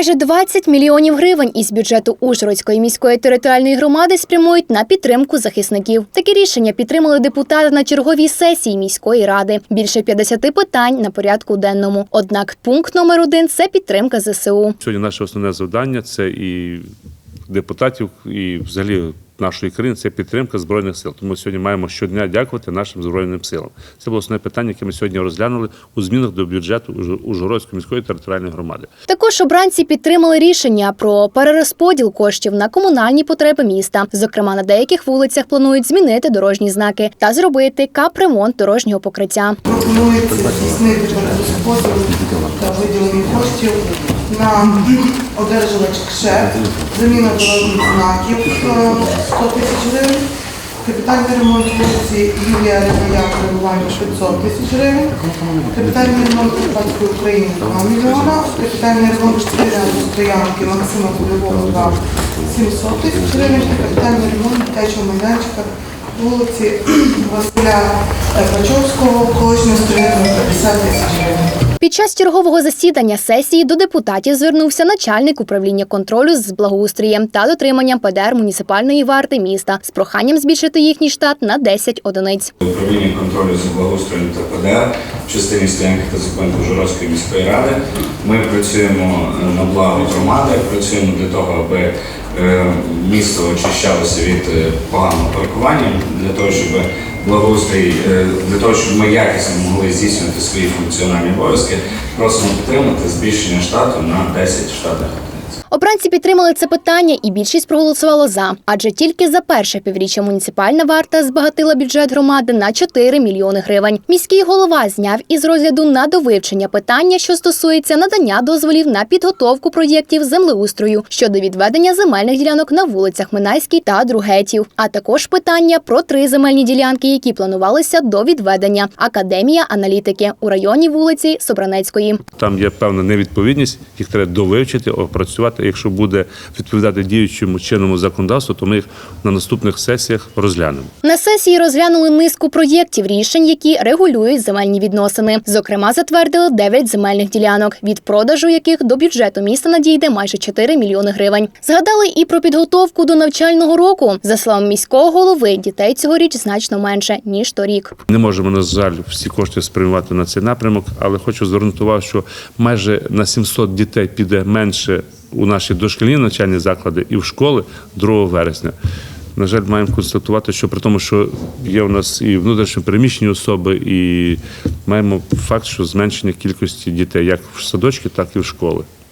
Майже 20 мільйонів гривень із бюджету Ужгородської міської територіальної громади спрямують на підтримку захисників. Таке рішення підтримали депутати на черговій сесії міської ради. Більше 50 питань на порядку денному. Однак пункт номер один це підтримка ЗСУ. Сьогодні наше основне завдання це і депутатів, і взагалі нашої країни це підтримка збройних сил. Тому сьогодні маємо щодня дякувати нашим збройним силам. Це було основне питання, яке ми сьогодні розглянули у змінах до бюджету Уж- Ужгородської міської територіальної громади. Також обранці підтримали рішення про перерозподіл коштів на комунальні потреби міста. Зокрема, на деяких вулицях планують змінити дорожні знаки та зробити капремонт дорожнього покриття. Пропонується здійснити перерозподіл та виділення коштів на одержувач КШЕП, заміна дорожніх знаків е, 100 тисяч гривень, капітальний ремонт вулиці Юлія Ревоя перебування 500 тисяч гривень, капітальний ремонт Карпатської України 2 мільйона, капітальний ремонт частини стоянки Максима Польового 2 700 тисяч гривень, капітальний ремонт дитячого майданчика вулиці Василя е, Пачовського, колишнього сторінку 50 тисяч гривень. Під час чергового засідання сесії до депутатів звернувся начальник управління контролю з благоустрієм та дотриманням ПДР муніципальної варти міста з проханням збільшити їхній штат на 10 одиниць. Управління контролю за благоустроєм та ПДР в частині стоянки та зупинки Ужгородської міської ради. Ми працюємо е, на благо громади, працюємо для того, аби е, місто очищалося від е, поганого паркування, для того, щоб благоустрій, е, для того, щоб ми якісно могли здійснювати свої функціональні обов'язки, просимо підтримати збільшення штату на 10 штатних. Обранці підтримали це питання, і більшість проголосувало за. Адже тільки за перше півріччя муніципальна варта збагатила бюджет громади на 4 мільйони гривень. Міський голова зняв із розгляду на довивчення питання, що стосується надання дозволів на підготовку проєктів землеустрою щодо відведення земельних ділянок на вулицях Минайській та Другетів, а також питання про три земельні ділянки, які планувалися до відведення Академія аналітики у районі вулиці Собранецької. Там є певна невідповідність, їх треба довивчити, опрацювати. Якщо буде відповідати діючому чинному законодавству, то ми їх на наступних сесіях розглянемо. На сесії розглянули низку проєктів рішень, які регулюють земельні відносини. Зокрема, затвердили 9 земельних ділянок, від продажу яких до бюджету міста надійде майже 4 мільйони гривень. Згадали і про підготовку до навчального року. За словами міського голови, дітей цьогоріч значно менше ніж торік. Не можемо, на жаль, всі кошти спрямувати на цей напрямок, але хочу звернути увагу, що майже на 700 дітей піде менше у наші дошкільні навчальні заклади і в школи 2 вересня. На жаль, маємо констатувати, що при тому, що є у нас і внутрішньо переміщені особи, і маємо факт, що зменшення кількості дітей як в садочки, так і в школи.